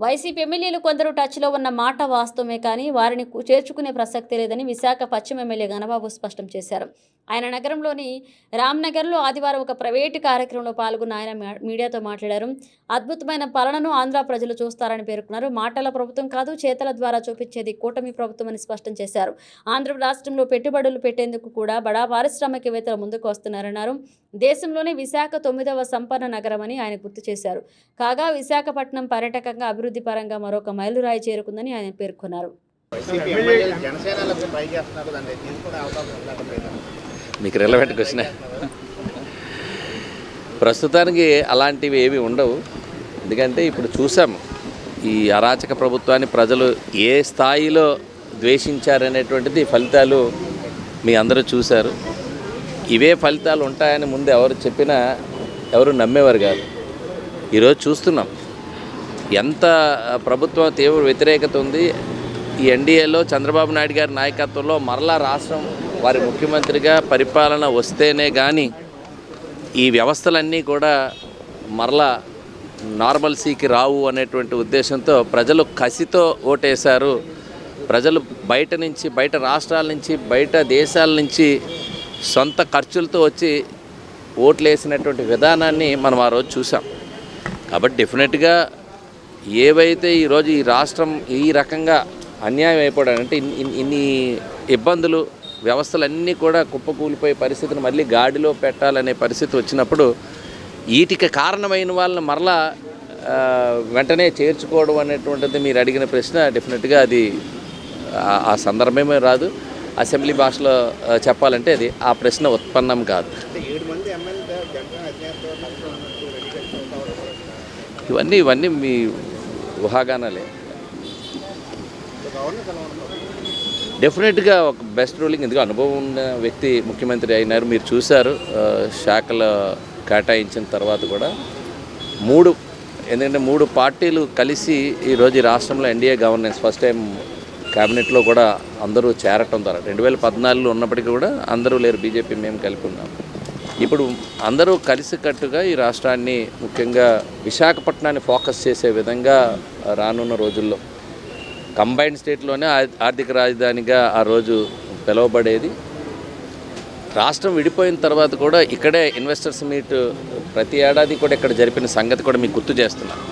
YCP ఎమ్మెల్యేలు కొందరు టచ్లో ఉన్న మాట వాస్తవమే కానీ వారిని చేర్చుకునే ప్రసక్తి లేదని విశాఖ పశ్చిమ ఎమ్మెల్యే గణబాబు స్పష్టం చేశారు. ఆయన నగరంలోని రామ్నగర్లో ఆదివారం ఒక ప్రైవేటు కార్యక్రమంలో పాల్గొన్న ఆయన మీడియాతో మాట్లాడారు. అద్భుతమైన పాలనను ఆంధ్ర ప్రజలు చూస్తారని పేర్కొన్నారు. మాటల ప్రభుత్వం కాదు చేతల ద్వారా చూపించేది కూటమి ప్రభుత్వం అని స్పష్టం చేశారు. ఆంధ్ర రాష్ట్రంలో పెట్టుబడులు పెట్టేందుకు కూడా బడా పారిశ్రామికవేత్తలు ముందుకు వస్తున్నారన్నారు. దేశంలోనే విశాఖ తొమ్మిదవ సంపన్న నగరమని ఆయన గుర్తు చేశారు. కాగా విశాఖపట్నం పర్యాటకంగా అభివృద్ధి పరంగా మరొక మైలురాయి చేరుకుందని ఆయన పేర్కొన్నారు. మీకు రిలవెంట్ క్వశ్చన్ ప్రస్తుతానికి అలాంటివి ఏవి ఉండవు. ఎందుకంటే ఇప్పుడు చూసాము ఈ అరాచక ప్రభుత్వాన్ని ప్రజలు ఏ స్థాయిలో ద్వేషించారనేటువంటిది ఫలితాలు మీ అందరూ చూశారు. ఇవే ఫలితాలు ఉంటాయని ముందు ఎవరు చెప్పినా ఎవరు నమ్మేవారు కాదు. ఈరోజు చూస్తున్నాం. ఎంత ప్రభుత్వం తీవ్ర వ్యతిరేకత ఉంది? ఈ ఎన్డీఏలో చంద్రబాబు నాయుడు గారి నాయకత్వంలో మరలా రాష్ట్రం వారి ముఖ్యమంత్రిగా పరిపాలన వస్తేనే కానీ ఈ వ్యవస్థలన్నీ కూడా మరలా నార్మల్సీకి రావు అనేటువంటి ఉద్దేశంతో ప్రజలు కసితో ఓటేశారు. ప్రజలు బయట నుంచి బయట రాష్ట్రాల నుంచి బయట దేశాల నుంచి సొంత ఖర్చులతో వచ్చి ఓట్లేసినటువంటి విధానాన్ని మనం ఆ రోజు చూసాం. కాబట్టి డెఫినెట్గా ఏవైతే ఈరోజు ఈ రాష్ట్రం ఈ రకంగా అన్యాయం అయిపోవడానికి అంటే ఇన్ని- ఇబ్బందులు వ్యవస్థలన్నీ కూడా కుప్పకూలిపోయే పరిస్థితిని మళ్ళీ గాడిలో పెట్టాలనే పరిస్థితి వచ్చినప్పుడు వీటికి కారణమైన వాళ్ళని మరలా వెంటనే చేర్చుకోవడం అనేటువంటిది మీరు అడిగిన ప్రశ్న డెఫినెట్గా అది ఆ- సందర్భమే రాదు. అసెంబ్లీ భాషలో చెప్పాలంటే అది ఆ ప్రశ్న ఉత్పన్నం కాదు. ఇవన్నీ ఇవన్నీ మీ ఊహాగానాలే. డెఫినెట్గా ఒక బెస్ట్ రూలింగ్ ఎందుకు అనుభవం ఉన్న వ్యక్తి ముఖ్యమంత్రి అయినారు. మీరు చూశారు. శాఖల శాఖలు కేటాయించిన తర్వాత కూడా మూడు ఎందుకంటే మూడు పార్టీలు కలిసి ఈరోజు ఈ రాష్ట్రంలో ఎన్డీఏ గవర్నెన్స్ ఫస్ట్ టైం క్యాబినెట్లో కూడా అందరూ చేరటం ద్వారా రెండు వేల పద్నాలుగులో ఉన్నప్పటికీ కూడా అందరూ లేరు. బీజేపీ మేము కలిపి ఉన్నాము ఇప్పుడు అందరూ కలిసికట్టుగా ఈ రాష్ట్రాన్ని ముఖ్యంగా విశాఖపట్నాన్ని ఫోకస్ చేసే విధంగా రానున్న రోజుల్లో. కంబైన్డ్ స్టేట్లోనే ఆర్థిక రాజధానిగా ఆ రోజు పిలువబడేది. రాష్ట్రం విడిపోయిన తర్వాత కూడా ఇక్కడే ఇన్వెస్టర్స్ మీట్ ప్రతి ఏడాది కూడా ఇక్కడ జరిపిన సంగతి కూడా మీకు గుర్తు చేస్తున్నాను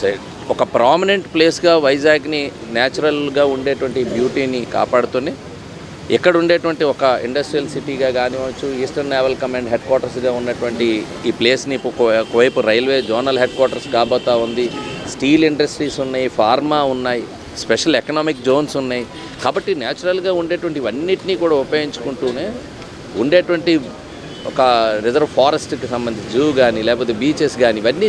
సైడ్ ఒక ప్రామినెంట్ ప్లేస్గా వైజాగ్ని న్యాచురల్గా ఉండేటువంటి బ్యూటీని కాపాడుతూనే ఇక్కడ ఉండేటువంటి ఒక ఇండస్ట్రియల్ సిటీగా కానివచ్చు ఈస్టర్న్ నేవల్ కమాండ్ హెడ్ క్వార్టర్స్గా ఉన్నటువంటి ఈ ప్లేస్ని ఒకవైపు రైల్వే జోనల్ హెడ్ క్వార్టర్స్ కాబోతా ఉంది. స్టీల్ ఇండస్ట్రీస్ ఉన్నాయి ఫార్మా ఉన్నాయి స్పెషల్ ఎకనామిక్ జోన్స్ ఉన్నాయి. కాబట్టి న్యాచురల్గా ఉండేటువంటి ఇవన్నిటినీ కూడా ఉపయోగించుకుంటూనే ఉండేటువంటి ఒక రిజర్వ్ ఫారెస్ట్కి సంబంధించి జూ కానీ లేకపోతే బీచెస్ కానీ ఇవన్నీ